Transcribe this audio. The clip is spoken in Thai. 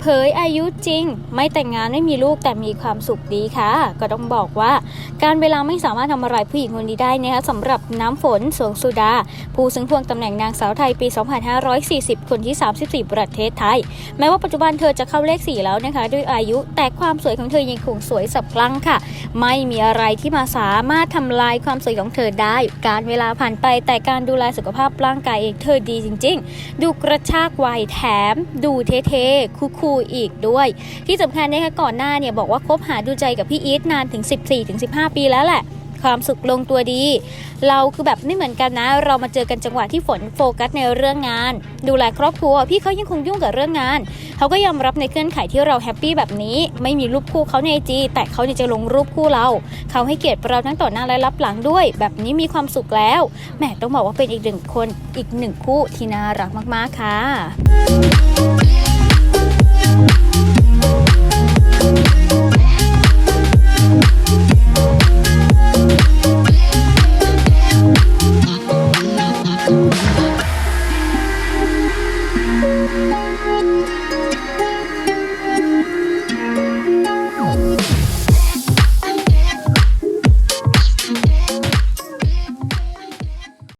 เผยอายุจริง ไม่แต่งงานไม่มีลูกแต่มีความสุขดีค่ะ ก็ต้องบอกว่าการเวลาไม่สามารถทำอะไรผู้หญิงคนนี้ได้นะคะสำหรับน้ำฝนสวงสุดา ผู้ซึ่งทวงตำแหน่งนางสาวไทยปี 2540 คนที่ 34 ประเทศไทย แม้ว่าปัจจุบันเธอจะเข้าเลข 4 แล้วนะคะ ด้วยอายุแต่ความสวยของเธอยังคงสวยสับพลังค่ะ ไม่มีอะไรที่มาสามารถทำลายความสวยของเธอได้ การเวลาผ่านไปแต่การดูแลสุขภาพร่างกายเองเธอดีจริง ๆ ดูกระชากวัยแถม ดูเท่ๆคูลๆอีกด้วย ที่สำคัญนะคะก่อนหน้าเนี่ยบอกว่าคบหาดูใจกับพี่อีทนานถึง 14-15 ปีแล้วแหละความสุขลงตัวดี เราคือแบบไม่เหมือนกันนะ เรามาเจอกันจังหวะที่ฝนโฟกัสในเรื่องงาน ดูแลครอบครัว พี่เขายังคงยุ่งกับเรื่องงาน เขาก็ยอมรับในเงื่อนไขที่เราแฮปปี้แบบนี้ ไม่มีรูปคู่เขาในไอจีแต่เขาเนี่ยจะลงรูปคู่เรา เขาให้เกียรติเราทั้งต่อหน้าและรับหลังด้วย แบบนี้มีความสุขแล้ว แหมต้องบอกว่าเป็นอีกหนึ่งคนอีกหนึ่งคู่ที่น่ารักมากๆค่ะ